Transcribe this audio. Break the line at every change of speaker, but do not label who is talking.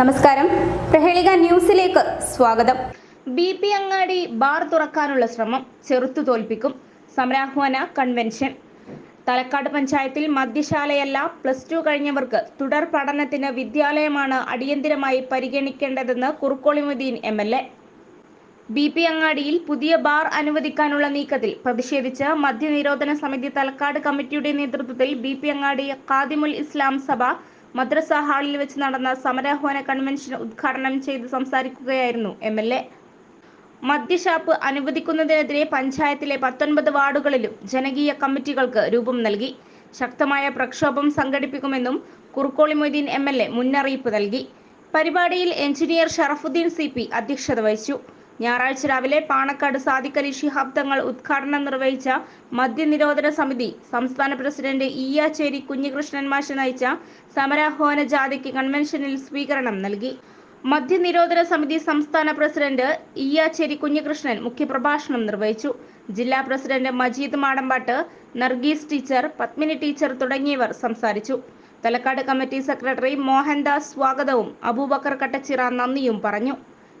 നമസ്കാരം. പ്രഹേളിക ന്യൂസിലേക്ക് സ്വാഗതം.
ബി പി അങ്ങാടി ബാർ തുറക്കാനുള്ള ശ്രമം ചെറുത്തു തോൽപ്പിക്കും. സമരാഹ്വാന കൺവെൻഷൻ. തലക്കാട് പഞ്ചായത്തിൽ മദ്യശാലയല്ല പ്ലസ് ടു കഴിഞ്ഞവർക്ക് തുടർ പഠനത്തിന് വിദ്യാലയമാണ് അടിയന്തിരമായി പരിഗണിക്കേണ്ടതെന്ന് കുറുക്കോളിമുദ്ദീൻ M L A. B P അങ്ങാടിയിൽ പുതിയ ബാർ അനുവദിക്കാനുള്ള നീക്കത്തിൽ പ്രതിഷേധിച്ച് മദ്യനിരോധന സമിതി തലക്കാട് കമ്മിറ്റിയുടെ നേതൃത്വത്തിൽ ബി പി അങ്ങാടി ഖാദിമുൽ ഇസ്ലാം സഭ മദ്രസ ഹാളിൽ വെച്ച് നടന്ന സമരാഹ്വാന കൺവെൻഷൻ ഉദ്ഘാടനം ചെയ്ത് സംസാരിക്കുകയായിരുന്നു എം എൽ എ മദ്യഷാപ്പ് അനുവദിക്കുന്നതിനെതിരെ പഞ്ചായത്തിലെ പത്തൊൻപത് വാർഡുകളിലും ജനകീയ കമ്മിറ്റികൾക്ക് രൂപം നൽകി. ശക്തമായ പ്രക്ഷോഭം സംഘടിപ്പിക്കുമെന്നും Kurukkoli Moideen M L A മുന്നറിയിപ്പ് നൽകി. പരിപാടിയിൽ എഞ്ചിനീയർ ഷറഫുദ്ദീൻ സി പി അധ്യക്ഷത വഹിച്ചു. ഞായറാഴ്ച രാവിലെ പാണക്കാട് സാദിഖലി ശിഹാബ് തങ്ങൾ ഉദ്ഘാടനം നിർവഹിച്ച മദ്യനിരോധന സമിതി സംസ്ഥാന പ്രസിഡന്റ് ഈയാച്ചേരി കുഞ്ഞികൃഷ്ണൻ മാഷ് നയിച്ച സമരാഹ്വാന ജാഥയ്ക്ക് കൺവെൻഷനിൽ സ്വീകരണം നൽകി. മദ്യനിരോധന സമിതി സംസ്ഥാന പ്രസിഡന്റ് ഈയാച്ചേരി കുഞ്ഞികൃഷ്ണൻ മുഖ്യപ്രഭാഷണം നിർവഹിച്ചു. ജില്ലാ president Majeed Madambatt Nargis teacher Padmini teacher തുടങ്ങിയവർ സംസാരിച്ചു. തലക്കാട് കമ്മിറ്റി സെക്രട്ടറി മോഹൻദാസ് സ്വാഗതവും അബൂബക്കർ കട്ടച്ചിറ നന്ദിയും പറഞ്ഞു.